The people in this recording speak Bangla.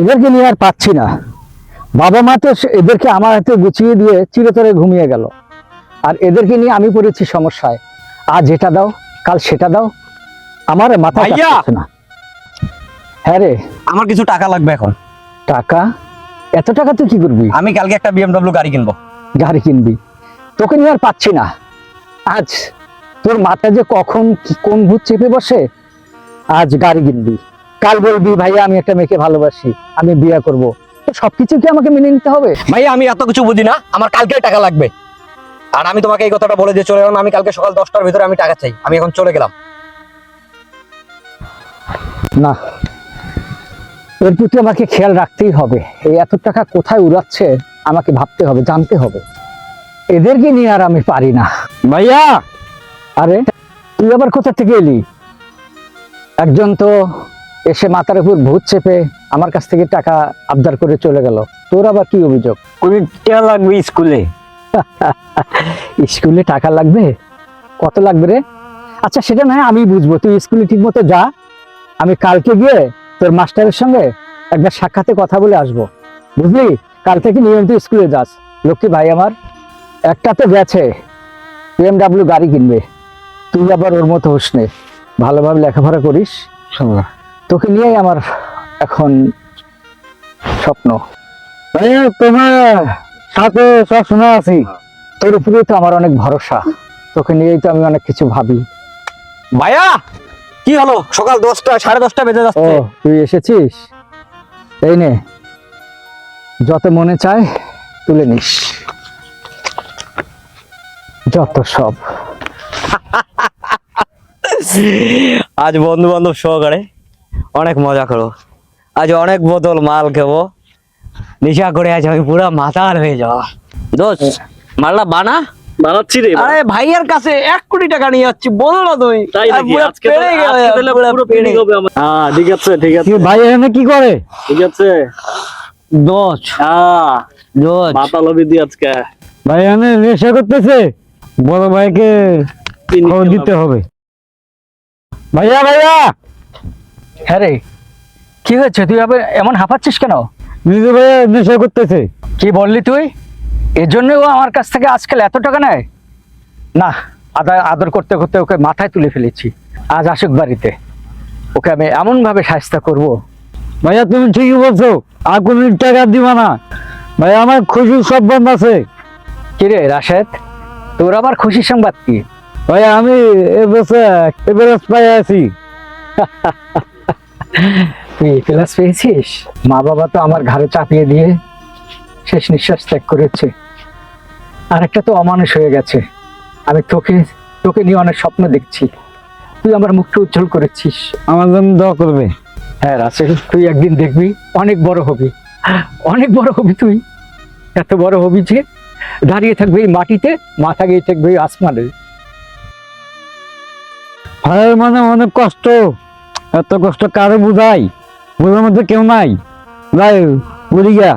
এদেরকে নিয়ে আর পাচ্ছি না। বাবা মা তো এদেরকে আমার হাতে গুছিয়ে দিয়ে চিরতরে ঘুমিয়ে গেল। আর এদেরকে নিয়ে আমি পড়েছি সমস্যায়। আজ এটা দাও কাল সেটা দাও। আমার মাথা না। হ্যাঁ রে। আমার কিছু টাকা লাগবে এখন। টাকা? এত টাকা তুই কি করবি? আমি কালকে একটা বিএমডব্লিউ গাড়ি কিনবো। গাড়ি কিনবি। তোকে নিয়ে আর পাচ্ছি না। আজ তোর মাথায় যে কখন কি কোন ভূত চেপে বসে আজ গাড়ি কিনবি। কাল বলবি ভাইয়া আমি একটা মেয়েকে ভালোবাসি আমি বিয়ে করব। তো সবকিছু কি আমাকে মেনে নিতে হবে? ভাইয়া আমি এত কিছু বুঝি না আমার কালকে টাকা লাগবে। আর আমি তোমাকে এই কথাটা বলে দিয়ে চলে গেলাম আমি কালকে সকাল দশটার ভিতরে আমি টাকা চাই আমি এখন চলে গেলাম। না এর প্রতি আমাকে খেয়াল রাখতেই হবে। এই এত টাকা কোথায় উড়াচ্ছে আমাকে ভাবতে হবে জানতে হবে। এদেরকে নিয়ে আর আমি পারি না। ভাইয়া! আরে তুই আবার কোথা থেকে এলি? একজন তো এসে মাথার উপর ভূত চেপে আমার কাছ থেকে টাকা আবদার করে চলে গেল। তোর আবার কি অভিযোগ? কোন টাকা লাগবে স্কুলে? স্কুলে টাকা লাগবে? কত লাগবে রে? আচ্ছা সেটা নয় আমি বুঝব। তুই স্কুলে ঠিক মতো যা। আমি কালকে গিয়ে তোর মাস্টারের সঙ্গে একবার সাক্ষাতে কথা বলে আসব। বুঝলি? কাল থেকে নিয়মিত স্কুলে যাস। লক্ষ্মী ভাই আমার একটা তো গেছে। বিএমডাব্লিউ গাড়ি কিনবে। তুই আবার ওর মতো হোস নে। ভালোভাবে লেখাপড়া করিস। তোকে নিয়েই আমার এখন স্বপ্ন। ভাইয়া তোমার সাথে সব শোনা আছি। তোর উপরেই তো আমার অনেক ভরসা। তোকে নিয়েই তো আমি অনেক কিছু ভাবি। ভাইয়া কি হলো? সকাল দশটা সাড়ে দশটা বেজে যাচ্ছে। তুই এসেছিস? এই নে যত মনে চায় তুলে নিস। যত সব। আজ বন্ধু বান্ধব সহকারে অনেক মজা করো। আজ অনেক বোতল মাল খাব। নেশা করে আজ আমি পুরো মাতাল হয়ে যাওয়া। দোষ মালটা বানা? বানাচ্ছি রে। আরে ভাইয়ের কাছে এক কোটি টাকা নিয়ে যাচ্ছি বল না তুই তাই নাকি? আজকে পেরে তো- গেলে, আজকে তাহলে পুরো পুরো হবে আমার হ্যাঁ ঠিক আছে ঠিক আছে। ভাই এখানে কি করে? ঠিক আছে। দোষ হ্যাঁ। দোষ মাথা লবি দি আজকে। ভাই এখানে নেশা করতেছে। বড় ভাইকে দিতে হবে। ভাইয়া ভাইয়া! হ্যাঁ রে। কি হয়েছে? তুই আবার এমন হাঁপাচ্ছিস কেন? নিজে ভাইয়া নেশা করতেছে। কি বললি তুই? এর জন্য ও আমার কাছ থেকে আজকাল এত টাকা নেয়? না আদা আদর করতে করতে ওকে মাথায় তুলে ফেলেছি। আজ আসুক বাড়িতে। ওকে আমি এমন ভাবে সাহায্য করব। ভাইয়া তুমি ঠিকই বলছো আর কোন টাকা দিবা না। ভাই আমার খুশি সব বন্ধ আছে। কিরে রাশেদ? তোর আবার খুশি সংবাদ কি? ভাই আমি এবছর এভারেস্ট পাই আছি। তুই ক্লাস পেয়েছিস? মা বাবা তো আমার ঘাড়ে চাপিয়ে দিয়ে শেষ নিঃশ্বাস ত্যাগ করেছে। আর একটা তো অমানুষ হয়ে গেছে। আমি তোকে তোকে নিয়ে অনেক স্বপ্ন দেখছি। তুই আমার মুখটা উজ্জ্বল করেছিস। আমার জন্য দোয়া করবে। হ্যাঁ রাসেল তুই একদিন দেখবি অনেক বড় হবি। অনেক বড় হবি তুই। এত বড় হবি যে দাঁড়িয়ে থাকবে এই মাটিতে মাথা গিয়ে থাকবে আসমানে। ভাইয়ের মানে অনেক কষ্ট। এত কষ্ট কারে বুঝাই? বোঝার মধ্যে কেউ নাই। যাই বলি গা